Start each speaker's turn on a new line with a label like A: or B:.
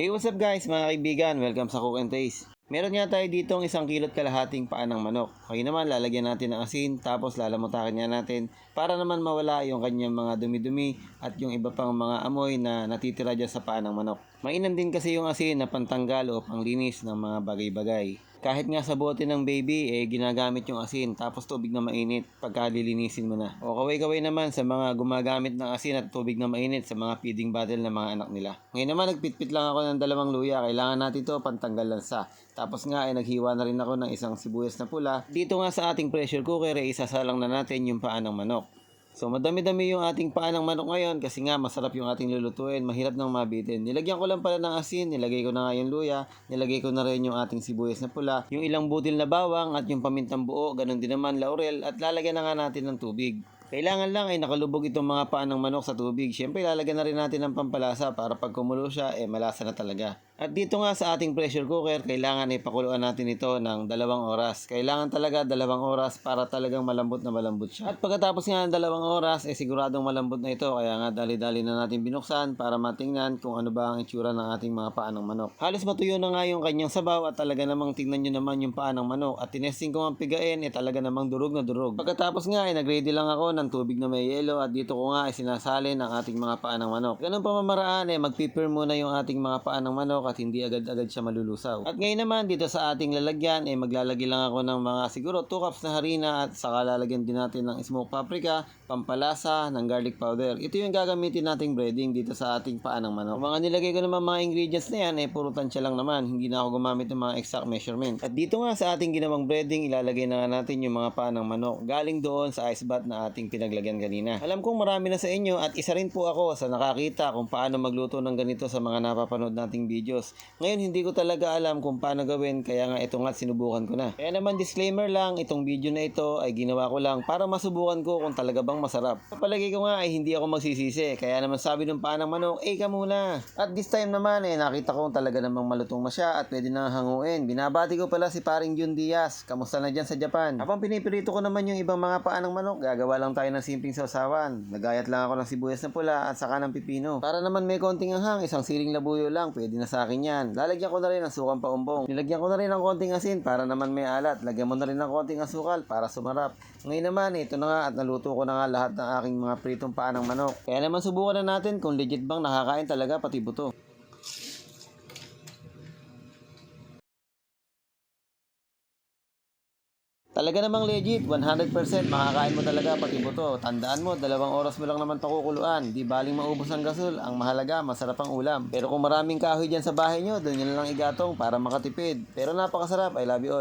A: Hey, what's up guys mga kaibigan? Welcome sa Cook and Taste. Meron nga tayo dito ang isang kilot kalahating paa ng manok. Okay naman, lalagyan natin ng asin, tapos lalamutakin nga natin para naman mawala yung kanyang mga dumi-dumi at yung iba pang mga amoy na natitira dyan sa paa ng manok. Mainam din kasi yung asin na pantanggal o panglinis ng mga bagay-bagay. Kahit nga sa bote ng baby, eh ginagamit yung asin tapos tubig na mainit pagka lilinisin mo na. O kaway-kaway naman sa mga gumagamit ng asin at tubig na mainit sa mga feeding bottle ng mga anak nila. Ngayon naman nagpitpit lang ako ng dalawang luya. Kailangan natin to pantanggal lansa. Tapos nga ay naghiwa na rin ako ng isang sibuyas na pula. Dito nga sa ating pressure cooker ay isasalang na natin yung paa ng manok. So madami-dami yung ating paa ng manok ngayon kasi nga masarap yung ating lulutuin, mahirap nang mabitin. Nilagyan ko lang pala ng asin, nilagay ko na nga yung luya, nilagay ko na rin yung ating sibuyas na pula, yung ilang butil na bawang at yung pamintang buo, ganun din naman laurel at lalagyan na nga natin ng tubig. Kailangan lang ay nakalubog itong mga paa ng manok sa tubig. Siyempre lalagyan na rin natin ng pampalasa para pag kumulo siya, eh malasa na talaga. At dito nga sa ating pressure cooker, kailangan ay pakuluan natin ito ng dalawang oras. Kailangan talaga dalawang oras para talagang malambot na malambot siya. At pagkatapos nga ng dalawang oras, eh siguradong malambot na ito. Kaya nga dali-dali na natin binuksan para matingnan kung ano ba ang itsura ng ating mga paa ng manok. Halos matuyo na nga yung kanyang sabaw at talaga namang tingnan nyo naman yung paa ng manok. At tinesting ko ang pigain, eh talaga namang durog na durog. Pagkatapos nga, ay nag-ready lang ako ng tubig na may yelo at dito ko nga ay sinasalin ang ating mga paa ng manok. Ganun pamamaraan, eh mag-prepare muna yung ating mga paa ng manok at hindi agad-agad siya malulusaw. At ngayon naman dito sa ating lalagyan eh maglalagay lang ako ng mga siguro 2 cups na harina at saka lalagyan din natin ng smoked paprika, pampalasa, ng garlic powder. Ito yung gagamitin nating breading dito sa ating paa ng manok. Mga nilagay ko naman mga ingredients na yan eh puro tansya lang naman. Hindi na ako gumamit ng mga exact measurement. At dito nga sa ating ginawang breading ilalagay na nga natin yung mga paa ng manok galing doon sa ice bath na ating pinaglagyan kanina. Alam kong marami na sa inyo at isa rin po ako sa nakakita kung paano magluto ng ganito sa mga napapanood nating videos. Ngayon hindi ko talaga alam kung paano gawin kaya nga ito nga sinubukan ko na. Kaya naman disclaimer lang, itong video na ito ay ginawa ko lang para masubukan ko kung talaga bang masarap. Palagi ko nga ay hindi ako magsisisi kaya naman sabi ng paa ng manok, eh ka muna. At this time naman eh nakita ko talaga namang malutong na siya at pwede na hanguin. Binabati ko pala si paring Jun Diaz. Kamusta na dyan sa Japan? Habang pinipirito ko naman yung ibang mga paa ng manok, gagawa lang tayo ng simpleng sausawan. Nagayat lang ako ng sibuyas na pula at saka ng pipino. Para naman may konting anghang, isang siling labuyo lang, pwede na sa akin yan. Lalagyan ko na rin ng sukang paumbong. Nilagyan ko na rin ng konting asin para naman may alat. Lagyan mo na rin ng konting asukal para sumarap. Ngayon naman, ito na nga at naluto ko na nga lahat ng aking mga pritong paa ng manok. Kaya naman subukan na natin kung legit bang nakakain talaga pati buto. Talaga namang legit, 100% makakain mo talaga pati buto. Tandaan mo, dalawang oras mo lang naman ito kukuluan. Di baling maubos ang gasol. Ang mahalaga, masarap ang ulam. Pero kung maraming kahoy dyan sa bahay nyo, doon nyo lang igatong para makatipid. Pero napakasarap. I love you all.